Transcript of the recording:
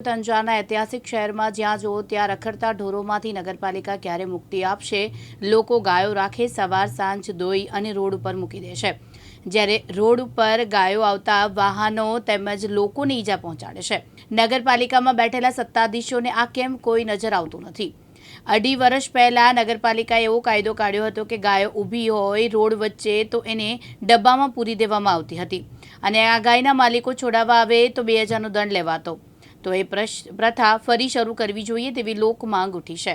અંજારના ઐતિહાસિક શહેરમાં જ્યાં જુઓ ત્યાં રખડતા ઢોરોમાંથી નગરપાલિકા ક્યારે મુક્તિ આપશે, લોકો ગાયો રાખે, સવાર, સાંજ, દોઈ અને રોડ ઉપર મૂકી દે છે. જ્યારે રોડ ઉપર ગાયો આવતા વાહનો તેમજ લોકોને ઈજા પહોંચાડે છે. નગરપાલિકામાં બેઠેલા સત્તાધીશોને આ કેમ કોઈ નજર આવતું નથી? અઢી વર્ષ પહેલા નગરપાલિકાએ એવો કાયદો કાઢ્યો હતો કે ગાયો ઊભી હોય રોડ વચ્ચે તો એને ડબ્બામાં પૂરી દેવામાં આવતી હતી. અને આ ગાયના માલિકો છોડાવવા આવે તો બે હજારનો દંડ લેવાતો. તો એ પ્રથા ફરી શરૂ કરવી જોઈએ તેવી લોક માંગ ઉઠી છે.